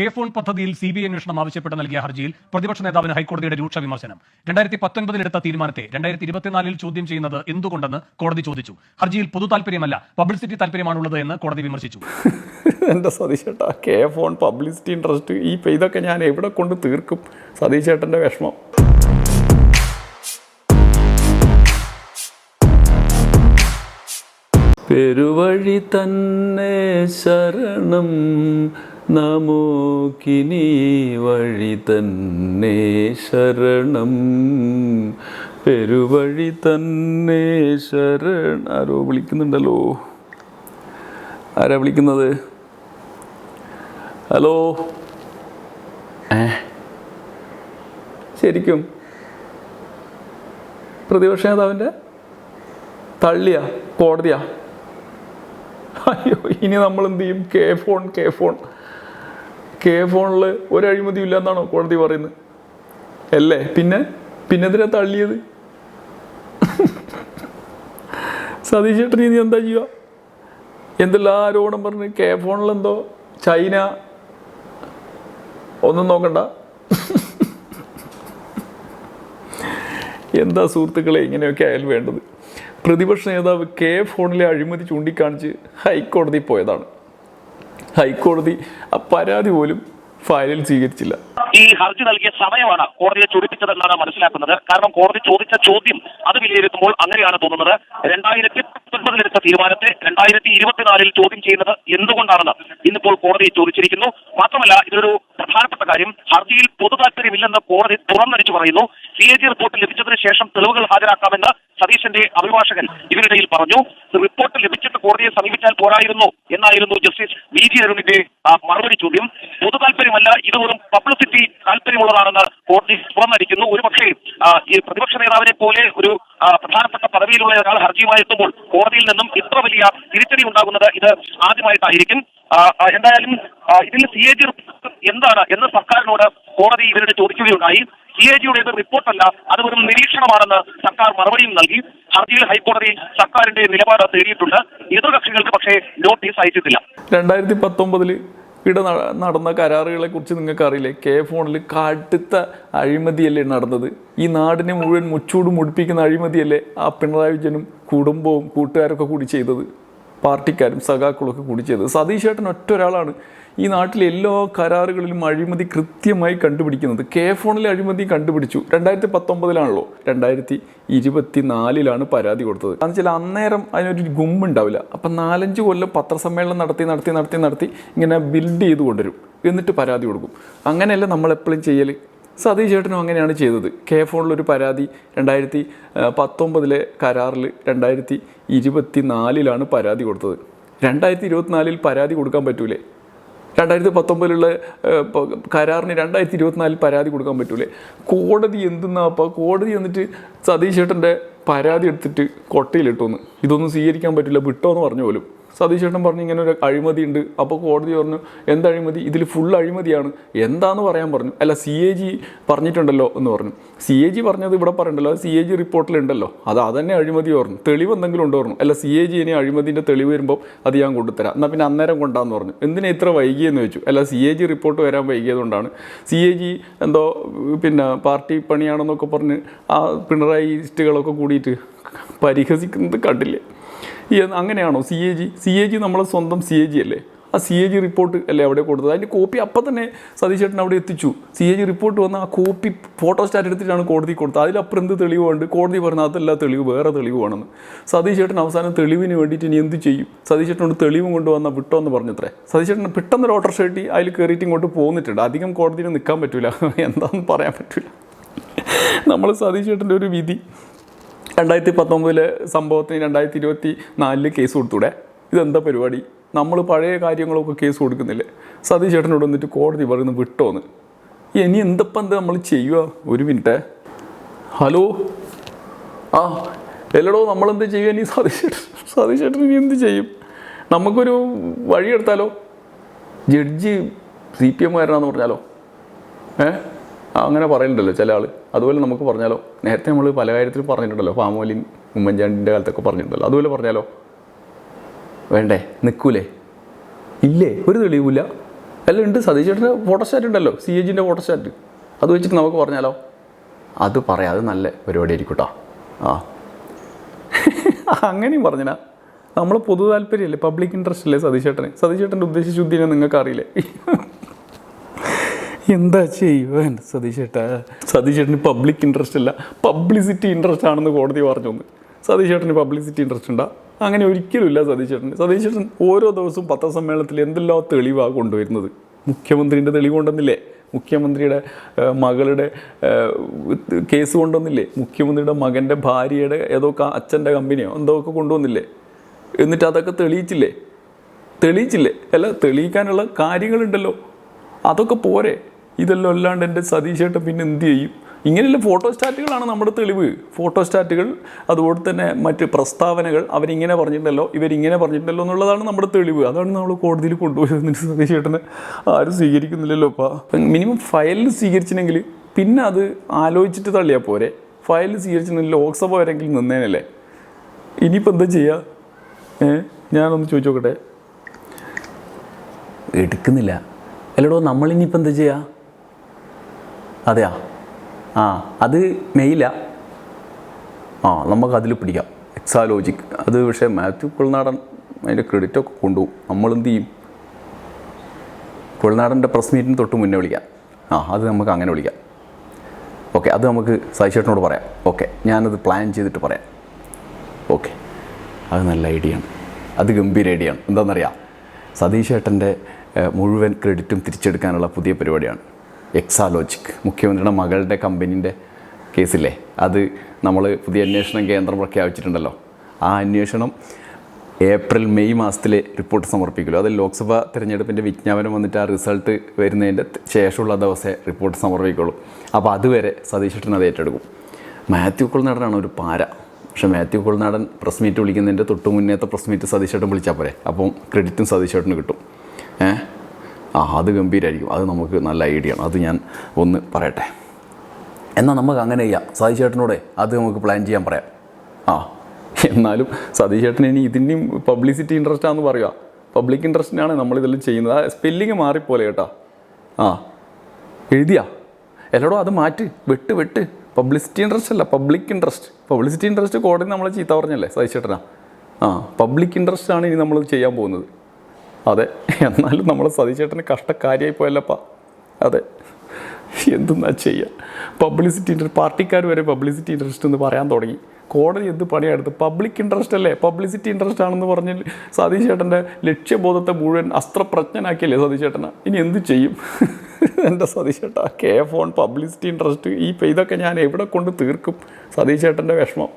K phone പദ്ധതിയിൽ C B I അന്വേഷണം ആവശ്യപ്പെട്ട് നൽകിയ ഹർജിയിൽ പ്രതിപക്ഷ നേതാവിന് ഹൈക്കോടതിയുടെ രൂക്ഷ വിമർശനം. രണ്ടായിരത്തി പത്തൊൻപതിലെടുത്ത തീരുമാനത്തെ രണ്ടായിരത്തി ഇരുപത്തിനാലിൽ ചോദ്യം ചെയ്യുന്നത് എന്തുകൊണ്ടെന്ന് കോടതി ചോദിച്ചു. ഹർജിയിൽ പൊതു താല്പര്യമല്ല പബ്ലിസിറ്റി താല്പര്യമാണുള്ളത് എന്ന് കോടതി വിമർശിച്ചു. എന്റെ സതീശേട്ടാ? കെ ഫോൺ പബ്ലിസിറ്റി ഇൻട്രസ്റ്റ് ഈ ഇതൊക്കെ ഞാൻ എവിടെ കൊണ്ട് തീർക്കും? സതീശേട്ടന്റെ വിഷമം. പെരുവഴി തന്നെ ശരണം നമുക്കിനി വഴി തന്നെ ശരണം. പെരുവഴി തന്നെ ശരണം. ആരോ വിളിക്കുന്നുണ്ടല്ലോ. ആരാ വിളിക്കുന്നത്? ഹലോ? ഏ? ശരിക്കും? പ്രതിപക്ഷ നേതാവിന്റെ? തള്ളിയാ? കോടതിയാ? അയ്യോ ഇനി നമ്മൾ എന്ത് ചെയ്യും? K phone K phone. K ഫോണിൽ ഒരു അഴിമതി ഇല്ല എന്നാണോ കോടതി പറയുന്നത്? അല്ലേ? പിന്നെ പിന്നെ എന്തിനാ തള്ളിയത്? സതീഷ് ചേട്ടൻ ഇനി എന്താ ചെയ്യുക? എന്തെല്ലാം ആരോപണം പറഞ്ഞ് കെ ഫോണിലെന്തോ ചൈന? ഒന്നും നോക്കണ്ട. എന്താ സുഹൃത്തുക്കളെ ഇങ്ങനെയൊക്കെ ആയാലും വേണ്ടത്. പ്രതിപക്ഷ നേതാവ് കെ ഫോണിലെ അഴിമതി ചൂണ്ടിക്കാണിച്ച് ഹൈക്കോടതി പോയതാണ്. ഹൈക്കോടതി ആ പരാതി പോലും ഫയലിൽ സ്വീകരിച്ചില്ല. ഈ ഹർജി നൽകിയ സമയമാണ് കോടതിയെ ചൊടിപ്പിച്ചതെന്നാണ് മനസ്സിലാക്കുന്നത്. കാരണം കോടതി ചോദിച്ച ചോദ്യം അത് വിലയിരുത്തുമ്പോൾ അങ്ങനെയാണ് തോന്നുന്നത്. രണ്ടായിരത്തി പത്തൊൻപതിലെടുത്ത തീരുമാനത്തെ രണ്ടായിരത്തി ഇരുപത്തിനാലിൽ ചോദ്യം ചെയ്യുന്നത് എന്തുകൊണ്ടാണെന്ന് ഇന്നിപ്പോൾ കോടതി ചോദിച്ചിരിക്കുന്നു. മാത്രമല്ല ഇതൊരു പ്രധാനപ്പെട്ട കാര്യം. ഹർജിയിൽ പൊതു താല്പര്യമില്ലെന്ന് കോടതി തുറന്നടിച്ചു പറയുന്നു. സി എ ജി റിപ്പോർട്ട് ലഭിച്ചതിന് ശേഷം തെളിവുകൾ ഹാജരാക്കാമെന്ന് സതീശന്റെ അഭിഭാഷകൻ ഇതിനിടയിൽ പറഞ്ഞു റിപ്പോർട്ട് ലഭിച്ചിട്ട് കോടതിയെ സമീപിച്ചാൽ പോരായിരുന്നു എന്നായിരുന്നു ജസ്റ്റിസ് വി ജി അരുണിന്റെ മറുപടി ചോദ്യം. പൊതു താല്പര്യമല്ല ഇത് വെറും പബ്ലിസിറ്റി താല്പര്യമുള്ളതാണെന്ന് കോടതി തുറന്നടിക്കുന്നു. ഒരുപക്ഷേ പക്ഷേ ഈ പ്രതിപക്ഷ നേതാവിനെ പോലെ ഒരു പ്രധാനപ്പെട്ട പദവിയിലുള്ള ഒരാൾ ഹർജിയുമായി എത്തുമ്പോൾ കോടതിയിൽ നിന്നും ഇത്ര വലിയ തിരിച്ചടി ഉണ്ടാകുന്നത് ഇത് ആദ്യമായിട്ടായിരിക്കും. എന്തായാലും ഇതിൽ സി എ ജി എന്താണ് എന്ന് സർക്കാരിനോട് കോടതി ഇവരുടെ ചോദിക്കുകയുണ്ടായി. സി എ ജിയുടേത് റിപ്പോർട്ടല്ല അത് വെറും നിരീക്ഷണമാണെന്ന് സർക്കാർ മറുപടിയും നൽകി. ഹർജിയിൽ ഹൈക്കോടതി സർക്കാരിന്റെ നിലപാട് തേടിയിട്ടുണ്ട്. എതിർകക്ഷികൾക്ക് പക്ഷേ നോട്ടീസ് അയച്ചിട്ടില്ല. രണ്ടായിരത്തി പത്തൊമ്പതിൽ ഇവിടെ നടന്ന കരാറുകളെ കുറിച്ച് നിങ്ങൾക്ക് അറിയില്ലേ കെ ഫോണിൽ കടുത്ത അഴിമതിയല്ലേ നടന്നത്? ഈ നാടിനെ മുഴുവൻ മുച്ചൂട് മുടിപ്പിക്കുന്ന അഴിമതിയല്ലേ ആ പിണറായി വിജയനും കുടുംബവും കൂട്ടുകാരൊക്കെ കൂടി ചെയ്തത്? പാർട്ടിക്കാരും സഖാക്കളൊക്കെ കൂടി ചെയ്തത്. സതീഷ് ഏട്ടൻ ഒറ്റ ഒരാളാണ് ഈ നാട്ടിലെ എല്ലാ കരാറുകളിലും അഴിമതി കൃത്യമായി കണ്ടുപിടിക്കുന്നത്. കെ ഫോണിലെ അഴിമതി കണ്ടുപിടിച്ചു. രണ്ടായിരത്തി പത്തൊമ്പതിലാണല്ലോ രണ്ടായിരത്തി ഇരുപത്തി നാലിലാണ് പരാതി കൊടുത്തത്. എന്ന് വെച്ചാൽ അന്നേരം അതിനൊരു ഗുമ്പുണ്ടാവില്ല. അപ്പം നാലഞ്ച് കൊല്ലം പത്രസമ്മേളനം നടത്തി നടത്തി നടത്തി നടത്തി ഇങ്ങനെ ബിൽഡ് ചെയ്ത് കൊണ്ടുവരും. എന്നിട്ട് പരാതി കൊടുക്കും. അങ്ങനെയല്ല നമ്മളെപ്പോഴും ചെയ്യൽ സതീഷ് ചേട്ടനും അങ്ങനെയാണ് ചെയ്തത്. കെ ഫോണിലൊരു പരാതി രണ്ടായിരത്തി പത്തൊമ്പതിലെ കരാറിൽ രണ്ടായിരത്തി ഇരുപത്തി നാലിലാണ് പരാതി കൊടുത്തത്. രണ്ടായിരത്തി ഇരുപത്തിനാലിൽ പരാതി കൊടുക്കാൻ പറ്റൂലേ? രണ്ടായിരത്തി പത്തൊമ്പതിലുള്ള കരാറിന് രണ്ടായിരത്തി ഇരുപത്തിനാലിൽ പരാതി കൊടുക്കാൻ പറ്റൂലേ? കോടതി എന്തെന്നാ അപ്പോൾ കോടതി എന്നിട്ട് സതീഷ് ചേട്ടന്റെ പരാതി എടുത്തിട്ട് കൊട്ടയിലിട്ടു ഇതൊന്നും സ്വീകരിക്കാൻ പറ്റില്ല വിട്ടോ എന്ന് പറഞ്ഞു പോലും. സതീഷ് ചേട്ടൻ പറഞ്ഞു ഇങ്ങനെ ഒരു അഴിമതി ഉണ്ട്. അപ്പോൾ കോടതി പറഞ്ഞു എന്ത് അഴിമതി? ഇതിൽ ഫുൾ അഴിമതിയാണ്. എന്താന്ന് പറയാൻ പറഞ്ഞു. അല്ല സി എ ജി പറഞ്ഞിട്ടുണ്ടല്ലോ എന്ന് പറഞ്ഞു. സി എ ജി പറഞ്ഞത് ഇവിടെ പറയണ്ടല്ലോ. സി എ ജി റിപ്പോർട്ടിലുണ്ടല്ലോ. അത് അതന്നെ അഴിമതി പറഞ്ഞു. തെളിവ് എന്തെങ്കിലും ഉണ്ടോ പറഞ്ഞു. അല്ല സി എ ജി ഇനി അഴിമതിന്റെ തെളിവ് വരുമ്പോൾ അത് ഞാൻ കൊണ്ടുതരാം എന്നാൽ പിന്നെ അന്നേരം കൊണ്ടാന്ന് പറഞ്ഞു. എന്തിനാ ഇത്ര വൈകിയെന്ന് ചോദിച്ചു. അല്ല സി എ ജി റിപ്പോർട്ട് വരാൻ വൈകിയതുകൊണ്ടാണ്. സി എ ജി എന്തോ പിന്നെ പാർട്ടി പണിയാണെന്നൊക്കെ പറഞ്ഞ് ആ പിണറായി ലിസ്റ്റുകളൊക്കെ കൂടിയിട്ട് പരിഹസിക്കുന്നത് കണ്ടില്ലേ? അങ്ങനെയാണോ? C A G C A G നമ്മളെ സ്വന്തം സി എ ജി അല്ലേ? ആ സി എ ജി റിപ്പോർട്ട് അല്ലേ അവിടെ കൊടുത്തത്? അതിന്റെ കോപ്പി അപ്പം തന്നെ സതീശേട്ടൻ അവിടെ എത്തിച്ചു. സി എ ജി റിപ്പോർട്ട് വന്ന ആ കോപ്പി ഫോട്ടോ സ്റ്റാറ്റ് എടുത്തിട്ടാണ് കോടതി കൊടുത്തത്. അതിലപ്പുറം എന്ത് തെളിവുണ്ട്? കോടതി പറഞ്ഞ അതല്ല തെളിവ് വേറെ തെളിവ് വേണമെന്ന് സതീശേട്ടൻ അവസാനം തെളിവിന് വേണ്ടിയിട്ട് ഇനി എന്ത് ചെയ്യും? സതീശേട്ടനോട് തെളിവും കൊണ്ടുവന്ന വിട്ടോ എന്ന് പറഞ്ഞത്രേ. സതീശേട്ടൻ ചേട്ടൻ പെട്ടെന്ന് ഒരു ഓട്ടർ ഷർട്ടി അതിൽ കയറിയിട്ട് ഇങ്ങോട്ട് പോന്നിട്ടുണ്ട്. അധികം കോടതിയിൽ നിൽക്കാൻ പറ്റില്ല എന്താണെന്ന് പറയാൻ പറ്റില്ല നമ്മൾ സതീശേട്ടന്റെ ഒരു വിധി. രണ്ടായിരത്തി പത്തൊമ്പതിലെ സംഭവത്തിന് രണ്ടായിരത്തി ഇരുപത്തി നാലിൽ കേസ് കൊടുത്തൂടെ? ഇതെന്താ പരിപാടി? നമ്മൾ പഴയ കാര്യങ്ങളൊക്കെ കേസ് കൊടുക്കുന്നില്ലേ? സതീഷ് ചേട്ടനോട് വന്നിട്ട് കോടതി പറയുന്നു വിട്ടോന്ന്. ഇനി എന്തപ്പം എന്താ നമ്മൾ ചെയ്യുക? ഒരു മിനിറ്റ്. ഹലോ? ആ എല്ലടോ നമ്മളെന്ത് ചെയ്യുക ഇനി സതീഷ് ചേട്ടൻ? സതീഷ് ചേട്ടൻ ഇനി എന്ത് ചെയ്യും? നമുക്കൊരു വഴിയെടുത്താലോ? ജഡ്ജി സി പി എം കാരനാന്ന് പറഞ്ഞാലോ? ഏ? ആ, അങ്ങനെ പറയുന്നുണ്ടല്ലോ ചില ആൾ അതുപോലെ നമുക്ക് പറഞ്ഞാലോ നേരത്തെ നമ്മൾ പല കാര്യത്തിൽ പറഞ്ഞിട്ടുണ്ടല്ലോ ഫാമോലിൻ ഉമ്മൻചാണ്ടിന്റെ കാലത്തൊക്കെ പറഞ്ഞിട്ടുണ്ടല്ലോ അതുപോലെ പറഞ്ഞാലോ വേണ്ടേ നിൽക്കൂലേ ഇല്ലേ? ഒരു തെളിവില്ല അല്ല ഉണ്ട് സതീശേട്ടന്റെ ഫോട്ടോസ്റ്റാറ്റ് ഉണ്ടല്ലോ സി എ ജിന്റെ ഫോട്ടോസ്റ്റാറ്റ്. അത് വെച്ചിട്ട് നമുക്ക് പറഞ്ഞാലോ? അത് പറയാം അത് നല്ല പരിപാടി ആയിരിക്കും കേട്ടോ ആ. അങ്ങനെയും പറഞ്ഞാ നമ്മൾ പൊതു താല്പര്യമല്ലേ പബ്ലിക് ഇൻട്രസ്റ്റ് അല്ലേ സതീശേട്ടന്? സതീശേട്ടന്റെ ഉദ്ദേശ ഉദ്ദേശശുദ്ധിനെ നിങ്ങൾക്ക് അറിയില്ലേ എന്താ ചെയ്യുക എന്റെ സതീഷേട്ടന് പബ്ലിക് ഇൻട്രസ്റ്റ് അല്ല പബ്ലിസിറ്റി ഇൻട്രസ്റ്റ് ആണെന്ന് കോടതി പറഞ്ഞു സതീഷേട്ടന് പബ്ലിസിറ്റി ഇൻട്രസ്റ്റ് ഉണ്ടാ? അങ്ങനെ ഒരിക്കലുമില്ല ഇല്ല സതീഷേട്ടൻ ഓരോ ദിവസവും പത്രസമ്മേളനത്തിൽ എന്തെല്ലാം തെളിവാണ് കൊണ്ടുവരുന്നത്? മുഖ്യമന്ത്രിന്റെ തെളിവ് കൊണ്ടുവന്നില്ലേ? മുഖ്യമന്ത്രിയുടെ മകളുടെ കേസ് കൊണ്ടുവന്നില്ലേ? മുഖ്യമന്ത്രിയുടെ മകന്റെ ഭാര്യയുടെ ഏതോ അച്ഛന്റെ കമ്പനിയോ എന്തോ ഒക്കെ കൊണ്ടുവന്നില്ലേ? എന്നിട്ട് അതൊക്കെ തെളിയിച്ചില്ലേ? തെളിയിച്ചില്ലേ? അല്ല തെളിയിക്കാനുള്ള കാര്യങ്ങളുണ്ടല്ലോ. അതൊക്കെ പോരെ? ഇതെല്ലാം അല്ലാണ്ട് എന്റെ സതീശേട്ടൻ പിന്നെ എന്ത് ചെയ്യും? ഇങ്ങനെയുള്ള ഫോട്ടോസ്റ്റാറ്റുകളാണ് നമ്മുടെ തെളിവ്. ഫോട്ടോസ്റ്റാറ്റുകൾ അതുപോലെ തന്നെ മറ്റ് പ്രസ്താവനകൾ അവരിങ്ങനെ പറഞ്ഞിട്ടുണ്ടല്ലോ ഇവരിങ്ങനെ പറഞ്ഞിട്ടുണ്ടല്ലോ എന്നുള്ളതാണ് നമ്മുടെ തെളിവ്. അതാണ് നമ്മൾ കോടതിയിൽ കൊണ്ടുപോയത്. സതീശേട്ടനെ ആരും സ്വീകരിക്കുന്നില്ലല്ലോ അപ്പം മിനിമം ഫയലിൽ സ്വീകരിച്ചില്ലെങ്കിൽ പിന്നെ അത് ആലോചിച്ചിട്ട് തള്ളിയാൽ പോരെ. ഫയലിൽ സ്വീകരിച്ചിട്ടുണ്ടെങ്കിൽ ലോക്സഭ വരെങ്കിലും നിന്നേനല്ലേ? ഇനിയിപ്പോൾ എന്താ ചെയ്യുക ഏ? ഞാനൊന്ന് ചോദിച്ചു നോക്കട്ടെ എടുക്കുന്നില്ല. അല്ലടോ നമ്മളിനിയിപ്പോൾ എന്താ ചെയ്യുക അതെയാ? ആ അത് മെയില. ആ നമുക്ക് അതിൽ പിടിക്കാം. എക്സാലോജിക് അത് പക്ഷേ മാത്യു കുളനാടൻ അതിന്റെ ക്രെഡിറ്റൊക്കെ കൊണ്ടുപോകും. നമ്മളെന്ത് ചെയ്യും? കുളനാടന്റെ പ്രസ് മീറ്റിന് തൊട്ട് മുന്നേ വിളിക്കാം. ആ അത് നമുക്ക് അങ്ങനെ വിളിക്കാം. ഓക്കെ അത് നമുക്ക് സായിച്ചേട്ടനോട് പറയാം. ഓക്കെ ഞാനത് പ്ലാൻ ചെയ്തിട്ട് പറയാം. ഓക്കെ അത് നല്ല ഐഡിയ ആണ്. അത് ഗംഭീര ഐഡിയ ആണ്. എന്താണെന്നറിയാം സതീഷ് ഏട്ടന്റെ മുഴുവൻ ക്രെഡിറ്റും തിരിച്ചെടുക്കാനുള്ള പുതിയ പരിപാടിയാണ്. എക്സാലോജിക്. മുഖ്യമന്ത്രിയുടെ മകളുടെ കമ്പനീന്റെ കേസില്ലേ? അത് നമ്മൾ പുതിയ അന്വേഷണം കേന്ദ്രം പ്രഖ്യാപിച്ചിട്ടുണ്ടല്ലോ. ആ അന്വേഷണം ഏപ്രിൽ മെയ് മാസത്തിലെ റിപ്പോർട്ട് സമർപ്പിക്കുമല്ലോ. അത് ലോക്സഭാ തിരഞ്ഞെടുപ്പിന്റെ വിജ്ഞാപനം വന്നിട്ട് ആ റിസൾട്ട് വരുന്നതിന്റെ ശേഷമുള്ള ദിവസമേ റിപ്പോർട്ട് സമർപ്പിക്കുള്ളൂ. അപ്പോൾ അതുവരെ സതീഷ് ഏട്ടൻ അത് ഏറ്റെടുക്കും. മാത്യു കുളനാടനാണ് ഒരു പാര. പക്ഷെ മാത്യു കുളനാടൻ പ്രസ് മീറ്റ് വിളിക്കുന്നതിന്റെ തൊട്ട് മുന്നേത്തെ പ്രസ് മീറ്റ് സതീശേട്ടൻ വിളിച്ചാൽ പോരെ. അപ്പം ക്രെഡിറ്റും സതീശേട്ടന് കിട്ടും. ഏ ആ അത് ഗംഭീരമായിരിക്കും അത് നമുക്ക് നല്ല ഐഡിയ ആണ്. അത് ഞാൻ ഒന്ന് പറയട്ടെ. എന്നാൽ നമുക്ക് അങ്ങനെ ചെയ്യാം. സതീഷ് ചേട്ടനോടെ അത് നമുക്ക് പ്ലാൻ ചെയ്യാൻ പറയാം. ആ എന്നാലും സതീഷ് ചേട്ടൻ ഇനി ഇതിന്റെയും പബ്ലിസിറ്റി ഇൻട്രസ്റ്റ് ആണെന്ന് പറയുക. പബ്ലിക് ഇൻട്രസ്റ്റിനാണ് നമ്മളിതെല്ലാം ചെയ്യുന്നത്. ആ സ്പെല്ലിങ് മാറിപ്പോലെ കേട്ടോ. ആ എഴുതിയാ? എല്ലടോ അത് മാറ്റി. വെട്ട് വെട്ട്. പബ്ലിസിറ്റി ഇൻട്രസ്റ്റ് അല്ല പബ്ലിക് ഇൻട്രസ്റ്റ് പബ്ലിസിറ്റി ഇൻട്രസ്റ്റ് കോടതി നമ്മളെ ചീത്ത പറഞ്ഞല്ലേ സതീഷ് ചേട്ടനാ ആ പബ്ലിക് ഇൻട്രസ്റ്റ് ആണ് ഇനി നമ്മൾ ചെയ്യാൻ പോകുന്നത്. അതെ എന്നാലും നമ്മൾ സതീശേട്ടന് കഷ്ടക്കാരിയായി പോയല്ലപ്പാ. അതെ എന്തെന്നാ ചെയ്യുക പബ്ലിസിറ്റി ഇൻട്രസ്റ്റ് പാർട്ടിക്കാർ വരെ പബ്ലിസിറ്റി ഇൻട്രസ്റ്റ് എന്ന് പറയാൻ തുടങ്ങി. കോടതി എന്ത് പണിയെടുത്ത്? പബ്ലിക് ഇൻട്രസ്റ്റ് അല്ലേ? പബ്ലിസിറ്റി ഇൻട്രസ്റ്റ് ആണെന്ന് പറഞ്ഞ് സതീഷ് ചേട്ടന്റെ ലക്ഷ്യബോധത്തെ മുഴുവൻ അസ്ത്രപ്രജ്ഞനാക്കിയല്ലേ സതീഷ് ഇനി എന്ത് ചെയ്യും? എന്റെ സതീഷ് ചേട്ടാ കെ ഫോൺ പബ്ലിസിറ്റി ഇൻട്രസ്റ്റ് ഈ ഇതൊക്കെ ഞാൻ എവിടെ കൊണ്ട് തീർക്കും? സതീഷ് ചേട്ടന്റെ വിഷമം.